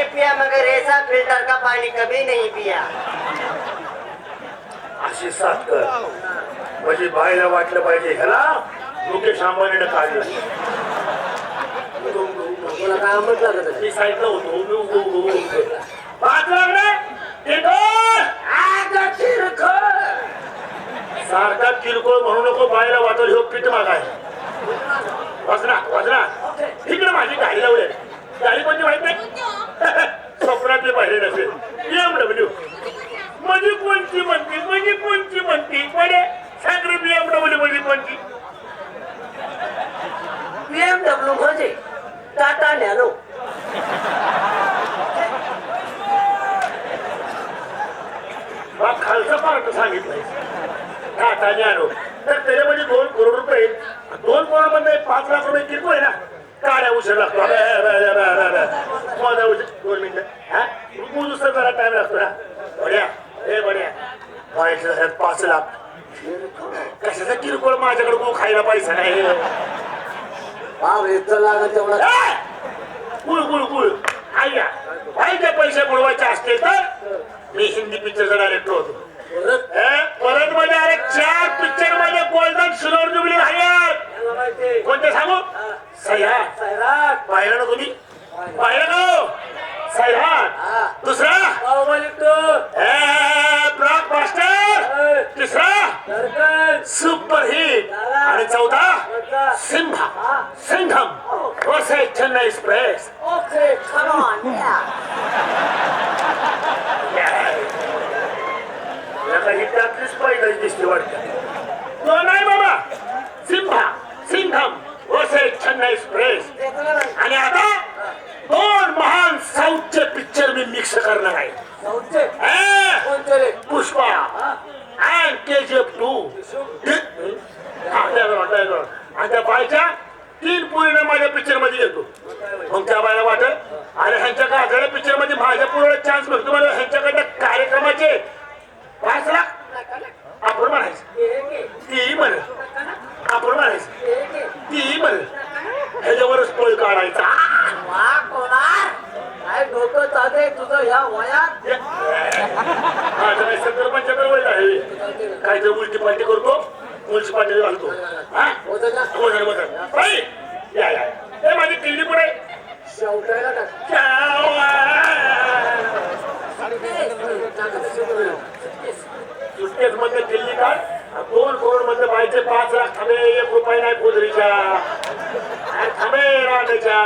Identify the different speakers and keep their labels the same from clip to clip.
Speaker 1: पानी पिया मगर ऐसा फिल्टर का पानी कभी नहीं पिया
Speaker 2: अशी साथ कर म्हणजे बायला वाटलं पाहिजे ह्याला मुकेश अंबानीने काढलं
Speaker 1: तुला काय म्हटलं का तुला?
Speaker 2: मी साईडला होतो उभी उभी उभी उभी. पाच लागले किरकोळ!
Speaker 1: आग चिरखोड.
Speaker 2: सारखा किरकोळ म्हणू नको बायला वाटल ह्यो पीठ मागाय वाजना वाजना इकडे माझी गाडी लावली आहे. गाडी कोणती माहीत नाही स्वप्नातली पाहिजे नसेल. बीएमडब्ल्यू म्हणजे कोणती म्हणते म्हणजे कोणती म्हणते बरे सांग रे बीएमडब्ल्यू म्हणजे कोणती
Speaker 1: BMW म्हणजे टाटा नॅनो
Speaker 2: हा खालचा पार्ट सांगितलंय टाटा न्यानो तर त्याच्यामध्ये दोन करोड रुपये दोन करोडमध्ये पाच लाख रुपये किरकोळ आहे ना काड्या उशीर लागतो अबे, अबे, अबे, अबे, अबे. माझा उशीर दोन मिनिटं हा दुसरा जरा टाइम लागतो ना बढ्या हे बढ्या व्हायचं ह्यात पाच लाख कशाचा किरकोळ माझ्याकडे गो खायला पैसा नाही
Speaker 1: बाप रे चला ना तेवढा!
Speaker 2: गुळ गुळ गुळ. आय्या पाहिजे पैसे बुडवायचे असतील तर मी हिंदी पिक्चरचा डायरेक्टर होतो परत? मध्ये अरे चार पिक्चरमध्ये गोल्डन सिल्वर जुबली झाले कोणते सांगू? सह्याद. पाहिलं ना तुम्ही? पाहिलं. ना हो? सह्याद. दुसरा? मास्टर तिसरा सुपर हिट आणि चौथा Simha Singham. Versus Chennai express. ही त्यातलीच पहिलीच दिसते वाटतं. तो नाही बाबा. Simha Singham. Versus Chennai express. आणि आता दोन महान साऊथचे पिक्चर मी मिक्स करणार आहे. ए, Pushpa and K G F two आणि त्या बायच्या तीन पुरीने माझ्या पिक्चरमध्ये घेतो मग त्या बायला वाटत आणि ह्यांच्या गाजऱ्या पिक्चरमध्ये माझ्या पुढे चान्स भेटतो मला ह्यांच्याकडनं कार्यक्रमाचे पाच लाख आपण म्हणायचं. ती म्हण. आपण म्हणायचं. ती म्हण. ह्याच्यावरच पळ काढायचा.
Speaker 1: डोकं चालते तुझं ह्या वयात?
Speaker 2: माझं काय आहे उलटी पालटी करतो उलटी पालटी घालतो. हा? वजन वजन. बाई, या या ए माझी किल्ली
Speaker 1: शेवटायला टाक.
Speaker 2: सुटकेस मध्ये किल्ली काढ. दोन करोडमध्ये बायचे पाच लाख थांबे एक रुपये नाही थांबे रांडेच्या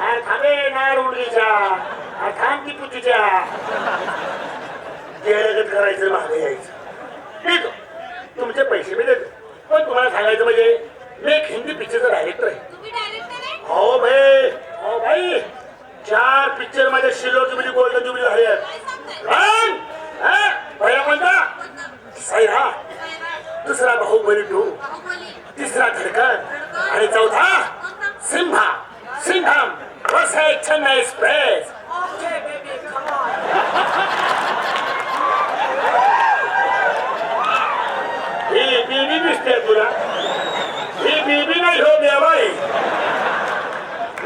Speaker 2: अरे थांबे उडगीच्या अरे थांब ती पुतीच्या. गेलगत करायचं मागे यायचं. देतो तुमचे पैसे मी देतो. पण तुम्हाला सांगायचं म्हणजे मी एक हिंदी पिक्चरचा डायरेक्टर आहे.
Speaker 3: आहे?
Speaker 2: हो भाई हो भाई. चार पिक्चरमध्ये सिल्वर जुबली गोल्डन जुबली झाली आहेत. हा, पहिला कोणता? सैरा दुसरा बाहुबली टू तिसरा धडकन. आणि चौथा Simha Singham versus Chennai express
Speaker 1: okay baby come on
Speaker 2: ही दिसते तुला ही बीबी नाही हो देवाई.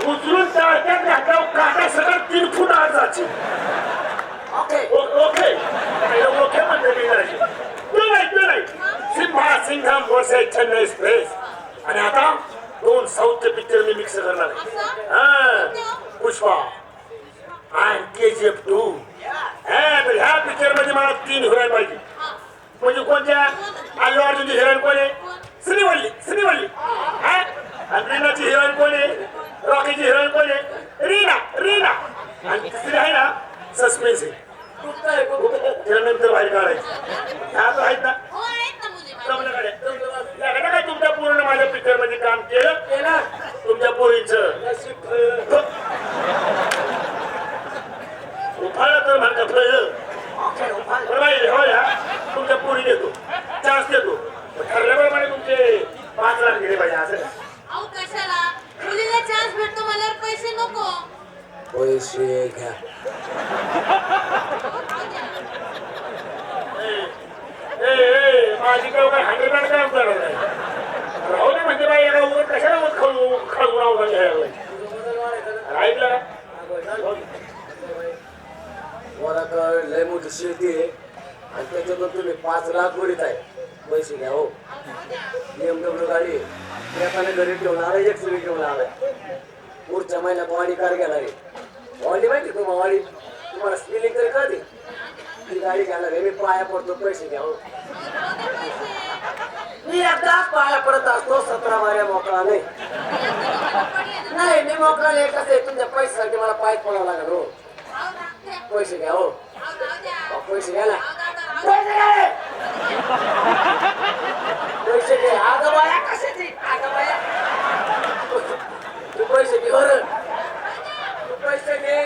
Speaker 2: उचलून टाळक्यात घातल्यावर काटा सगळं तीन फूट आत जायची
Speaker 1: ओके.
Speaker 2: ओके. ओके म्हणते मी जराशी. तू नाही तू नाही. Simha Singham versus Chennai express. आणि आता दोन साऊथचे पिक्चर मी मिक्स करणार आहे हा, पुष्पा आणि के जी एफ टू ह्या पिक्चरमध्ये मला तीन हिरोईन पाहिजे म्हणजे कोणत्या अल्लू अर्जुनची हिरोईन कोण आहे श्रीवल्ली श्रीवल्ली हा? आणि रीनाची हिरोईन कोण आहे रॉकीची हिरोईन कोण आहे रीना रीना आणि तिसरी आहे ना सस्पेन्स आहे
Speaker 1: कुठं कुठं
Speaker 2: तिला नंतर बाहेर काढायचं ह्या तर आहेत ना
Speaker 3: हो आहेत ना मुली माझ्या.
Speaker 2: जमल्याकडे. जमल्याकडे काय तुमच्या पूर्ण माझ्या पिक्चरमध्ये काम केलं
Speaker 1: केलं
Speaker 2: तुमच्या पोरींचं
Speaker 1: नशीब कळलं.
Speaker 2: उफाळा तर म्हणता फळलं बरं बाई हो या तुमच्या पोरी देतो चान्स देतो पण ठरल्याप्रमाणे तुमचे पाच लाख गेले पाहिजे असं का?
Speaker 3: अहो कशाला मुलीला चान्स भेटतो मला पैसे नको
Speaker 4: पैसे घ्या
Speaker 2: ए, ए, माझी काय काय हंड्रेड अँड काम करणार नाही राहू दे म्हणजे बाई एका उघड कशाला मग खाऊ खाऊ राहू घ्यायला ऐकलं का? हो.
Speaker 4: वराकडे लय मोठी शेती आहे. आणि त्याच्यातून तुम्ही पाच लाख उडीत आहे. पैसे घ्या हो. बीएमडब्ल्यू गाडी एकाने घरी ठेवून आलाय एक सुरी ठेवून आलाय. पुढच्या महिन्यात वाडी कार घेणार आहे. वाडी माहिती तुम्हाला? वाडी तुम्हाला स्पिलिंग तरी कळते? ती गाडी घ्यायला मी पाया पडतो पैसे घ्या हो. मी एकदा पाया पडत असतो सतरा वाऱ्या मोकळा नाही नाही मी मोकळा नाही कसं आहे. तुमच्या पैशासाठी मला पाय पडावं लागेल हो. पैसे घ्या हो पैसे घ्या ना पैसे घ्या पैसे कशाची बाया तू पैसे घे बरं तू पैसे घे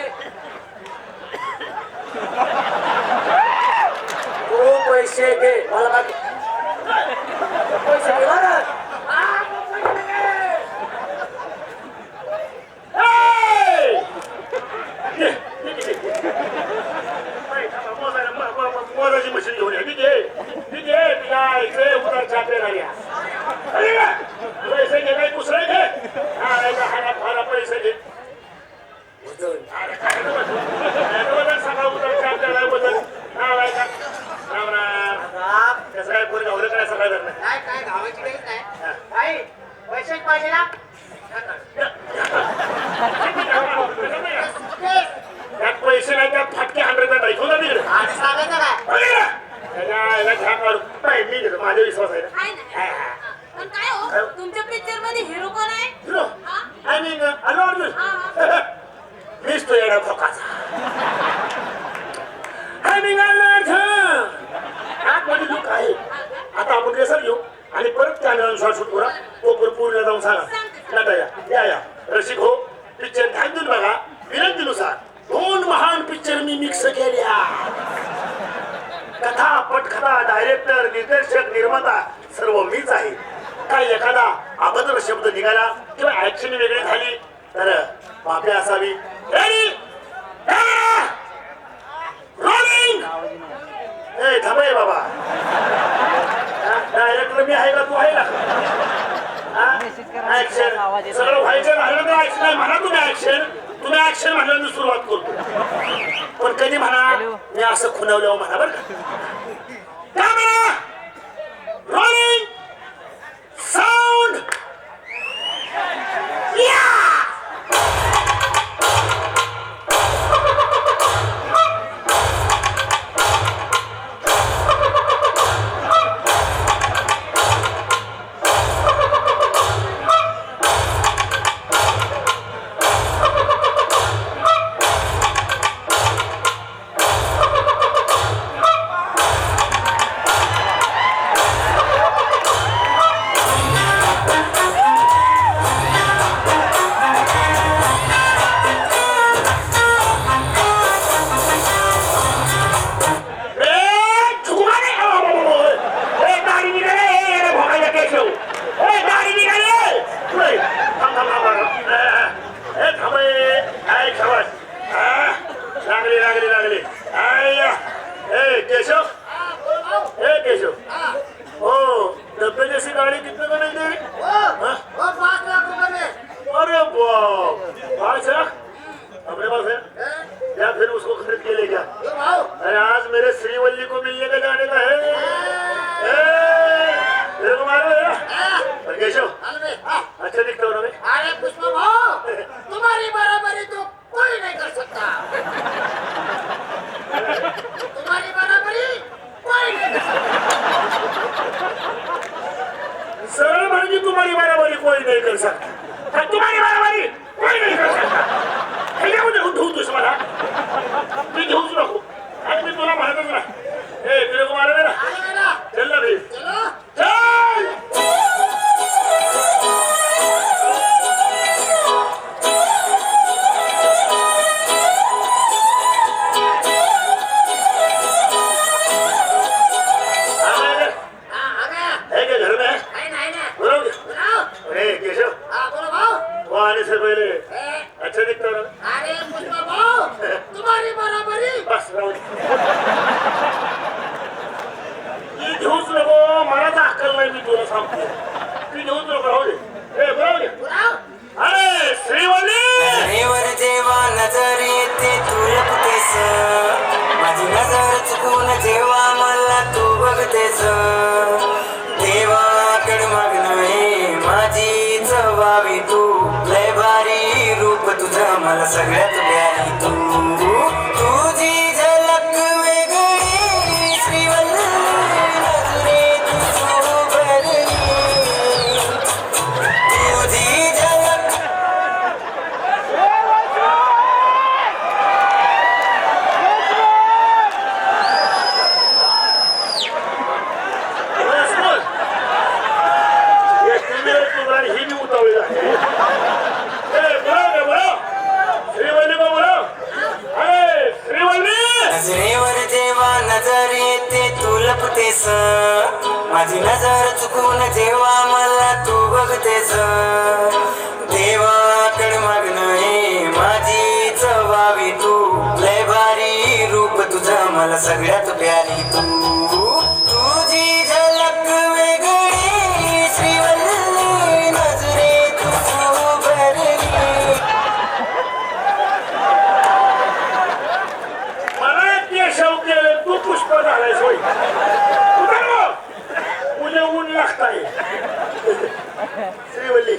Speaker 4: तू पैसे घे मला बाकी पैसे घे बरं हा, तू पैसे घे.
Speaker 2: ए! ये, ये, ये, ये. बाई, थांबा, मोजायला- मो- मो- मो- मोजायची मशीन घेऊन या ठीक आहे ठीक आहे ती काय इकडे उतार छापे लागल्या अरे का? पैसे घे काही दुसरं घे हा, नाही का, हाडा- हाडा पैसे घे
Speaker 4: वजन.
Speaker 2: अरे काय रे वजन? काय रे वजन? सकाळ उतार छापे लागलं वजन. हा, नाही का? राम राम. कसं काय पोरी गावलं काय सकाळ धरणं?
Speaker 1: काय काय गावाची काहीच नाही. आई पैसे पाहिजे ना?
Speaker 2: त्यात पैसे नाही त्यात फाटके हंड्रेड नाही घेऊन जा तिकडे.
Speaker 1: सांगायचं काय?
Speaker 2: मी घेतो माझा विश्वास आहे ना.
Speaker 3: आहे ना. पण काय हो तुमच्या पिक्चरमध्ये हिरो कोण आहे?
Speaker 2: हिरो
Speaker 3: हा?
Speaker 2: आय मीन अल्लू अर्जुन मीच तो येडा खोकाचा. आय मीन अल्लू अर्जुन आतमध्ये लोक आहे. आता आपण रेसर घेऊ. आणि परत कॅमेरा शॉट शूट करा. पूर्ण जाऊन सांगा. नका या. या या. रसिक हो पिक्चर ध्यान देऊन बघा. विनंतीनुसार दोन महान पिक्चर मी मिक्स केल्या. कथा पटकथा डायरेक्टर निर्देशक निर्माता सर्व मीच आहे. काय एखादा अभद्र शब्द निघाला किंवा ऍक्शन वेगळी झाली तर माफी असावी. Ready? ए थांबय बाबा. डायरेक्टर मी आहे का तू आहे ना ऍक्शन सगळं व्हायचं राहिलं तर ऍक्शन म्हणा तुम्ही ऍक्शन तुम्ही ऍक्शन म्हणल्यानंतर सुरुवात करतो. पण कधी म्हणा मी असं खुनवल्यावर म्हणा बरं का. कॅमेरा
Speaker 1: सर्वावी तू.
Speaker 5: लय भारी रूप तुझा मला सगळ्यात प्यारी तू. नजर येते तू लपतेस. माझी नजर चुकून जेव्हा मला तू बघतेस. देवाकड मागण हे माझी चवावी तू. लय भारी रूप तुझं मला सगळ्यात प्यारी तू.
Speaker 2: சேவல்லி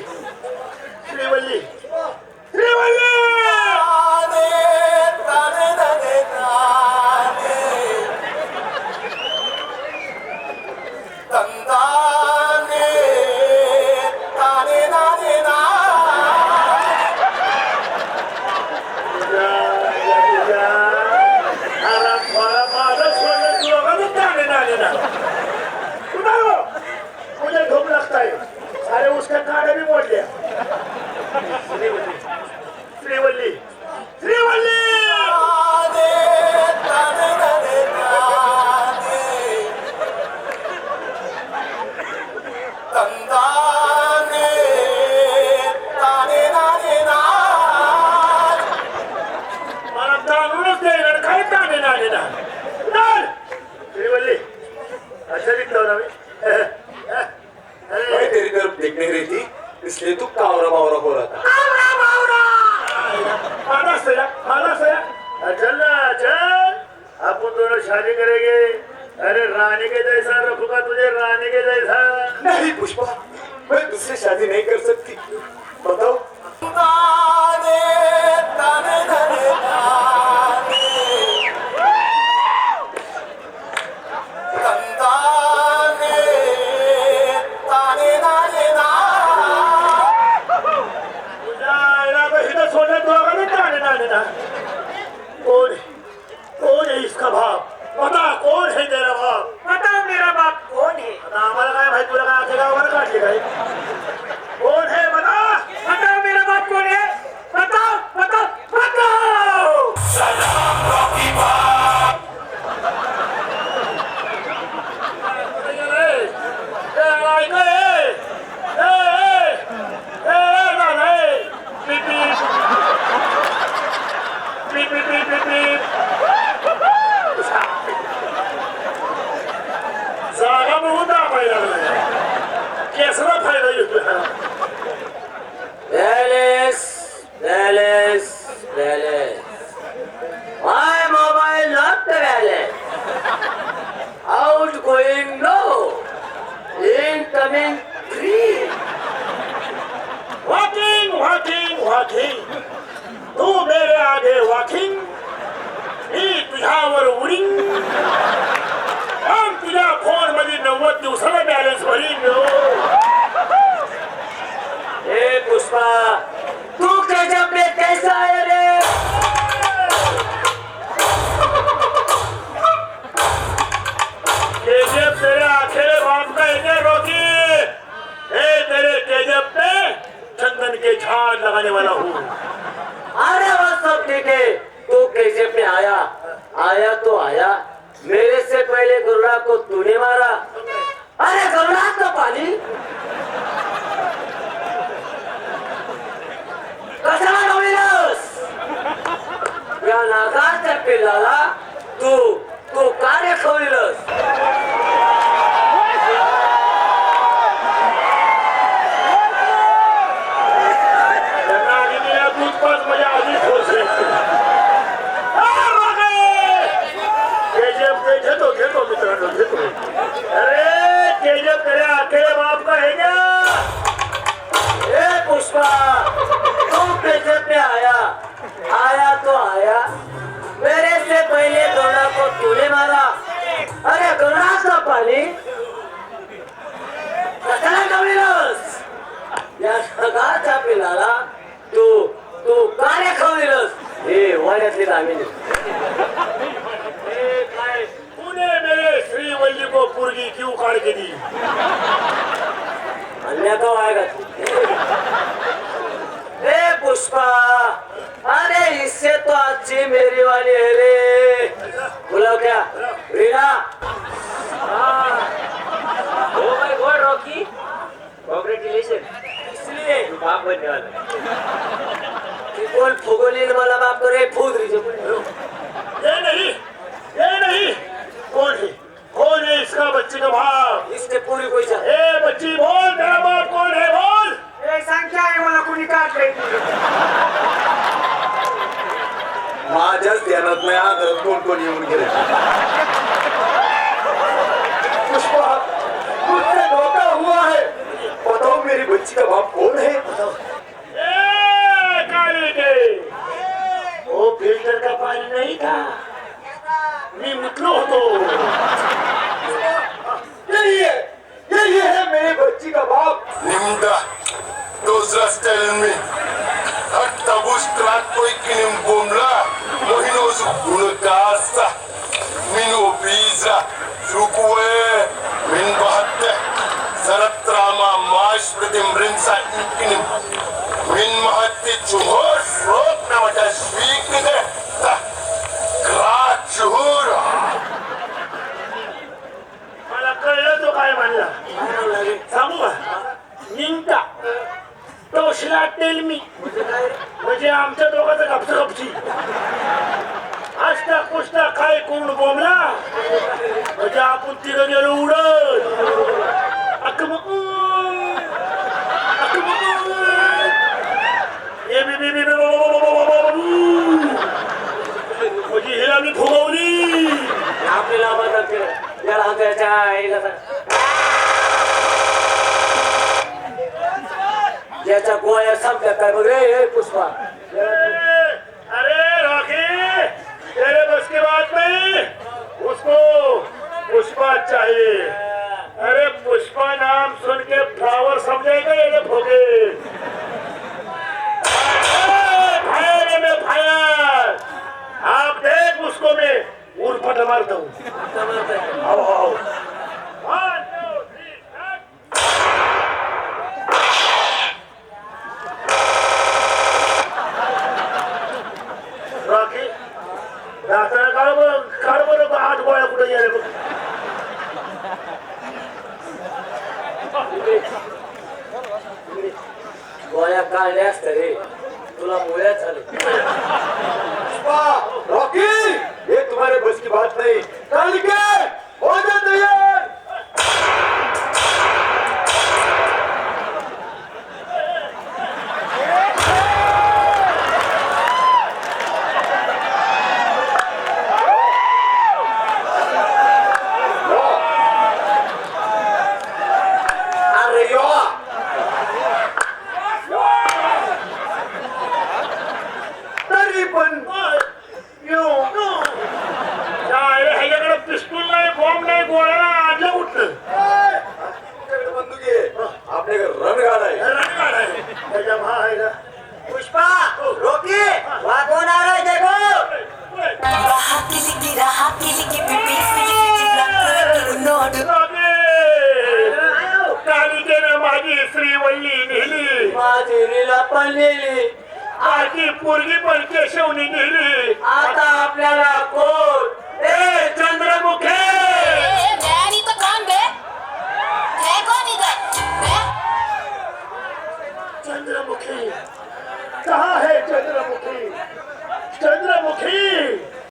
Speaker 2: बनाने वाला हूँ।
Speaker 4: अरे वह सब ठीक है। तू कैसे में आया? आया तो आया। मेरे से पहले गुर्रा को तूने मारा। अच्छी मेरी वाली है रे. बोलो क्या? Reena?
Speaker 6: Oh my god Rocky. Congratulation
Speaker 4: इसलिए.
Speaker 6: बाप बनने वाला
Speaker 4: कि कोण फुगोलीन मला बाप करे फुदरीचे
Speaker 2: ये नहीं ये नहीं. कौन है? कौन है इसका बच्चे का बाप?
Speaker 4: इसने पूरी कोई चा
Speaker 2: ए बच्ची बोल मेरा बाप कौन है? बोल.
Speaker 1: संख्या आहे? मला कुणी काढलंय?
Speaker 7: माझ्याच ध्यानात नाही आदरात कोण कोण येऊन गेले पुष्पा मुझसे धोखा हुआ है बताओ मेरी बच्ची का बाप कौन है
Speaker 2: ए काली के वो फ़िल्टर का पानी नहीं था मी मुतलो होतो म्हणजे आमच्या दोघांचं गपच गपची आष्टा कुष्टा काय कोण बोमला म्हणजे आपण तिघं गेलो उडत. अकमकून, अकमकून. ए बी बी बी म्हणजे हिला मी फुगवली
Speaker 4: आपल्याला याला आईला ज्याच्या गोळ्या संपल्या काय बघ रे हे पुष्पा
Speaker 2: अरे राखी तेरे बस की बात नहीं उसको पुष्पा चाहिए अरे पुष्पा नाम सुन के फ्लावर समझेगा ये भोगे? फायर मैं फायर। आप देख उसको मैं उर्फट मारता हूँ आओ आओ One, two, three, start. Rocky दाताला काढ बरं काढ बरं आठ गोळ्या कुठे गेले बघ
Speaker 4: गोळ्या काढल्या असत्या रे तुला मुळ्या झाले
Speaker 7: पुष्पा रॉकी ये तुम्हारे बस